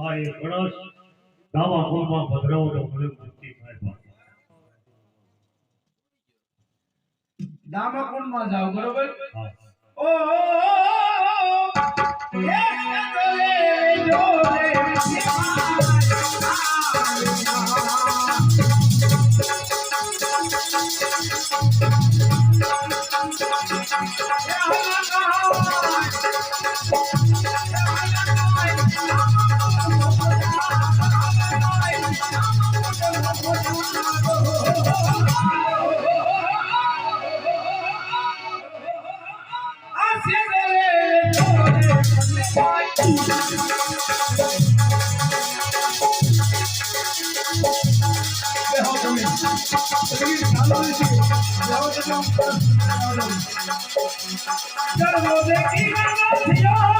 આ એ ગણેશ દાવા કુળમાં ભદ્રાવનો મને મુક્તિ થાય પાછો. દામાકુંડમાં જાવ બરોબર. ઓ Gotta go, baby, gotta go,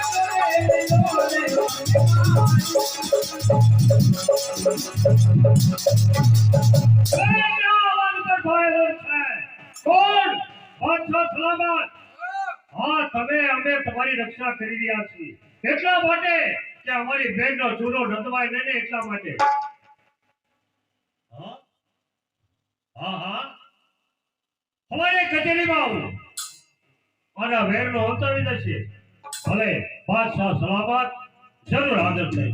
હા તમે અમે તમારી રક્ષા કરી રહ્યા છીએ એટલા માટે કે અમારી બહેનનો ચૂરો નતવાય નહીં ને એટલા માટે હા હા હા કચેરીમાં આવું અને વેરનો અંતરવી દેશે ભલે બાદશાહ સલામત જરૂર હાજર થઈ.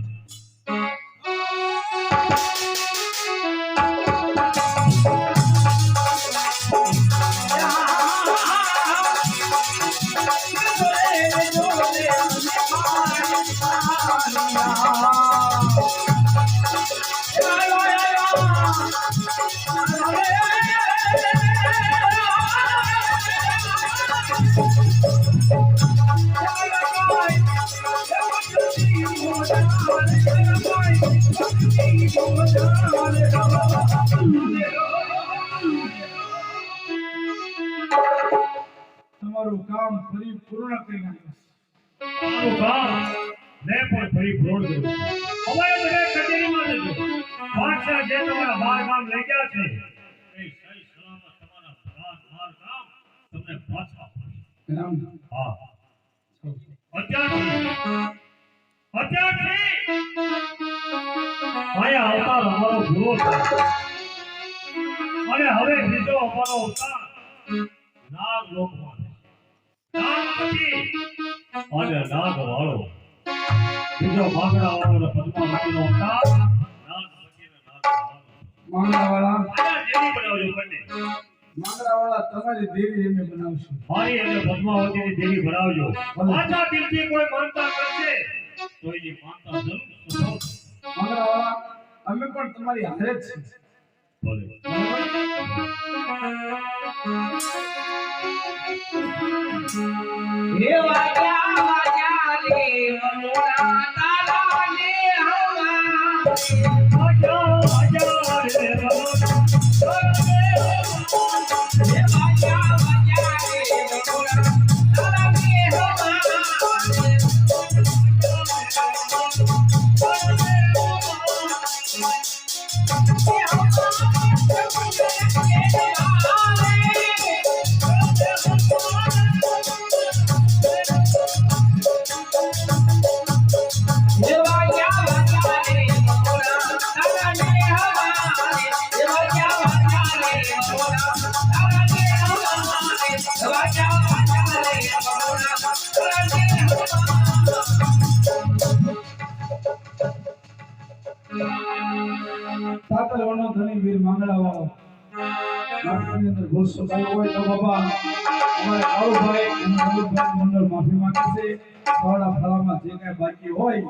તમારું કામ ફરી પૂર્ણ કરી નાખ્યું કામ મેં પણ ફરી પૂર્ણ કર્યું અમારે બધા કચેરીમાં જજો. બાદશાહ જે તમારા બાર ગામ લઈ ગયા છે એ સહી સલામત તમારા બાર બાર ગામ તમને પાછા હા. અત્યારથી અત્યારથી અહીંયા અવતાર અમારો પૂરો થયો. અને હવે બીજો અમારો અવતાર નાગ લોકમાં અને નાગ વાળો બીજો ભાગડા વાળો ને પદ્માવતીનો અવતાર નાગ પછી ને આયા દેવી બનાવજો બંને. માંગરાવાળા તમારી દેવી બનાવશું. મારી અને પદ્માવતીની દેવી બનાવજો. દિલથી કોઈ માનતા કરશે તો એની માનતા જરૂર અમે પણ તમારી હારે જ છીએ. તારા હવા. આજા આજા રે તાતર વનો ધણી વીર માંગડા વાળો નાટકની અંદર ભૂલ સુધારો હોય તો બાબા અમારે કાળુભાઈ અને અમિતભાઈ મંડળ માફી માંગે છે થોડા ફળામાં જે કાંઈ બાકી હોય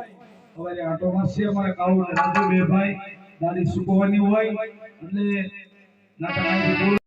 અમારે આટો મારશે અમારે કાળુ અને રાજુ બે ભાઈ દાઢી સુકવવાની હોય એટલે નાટક અહીંથી પૂરું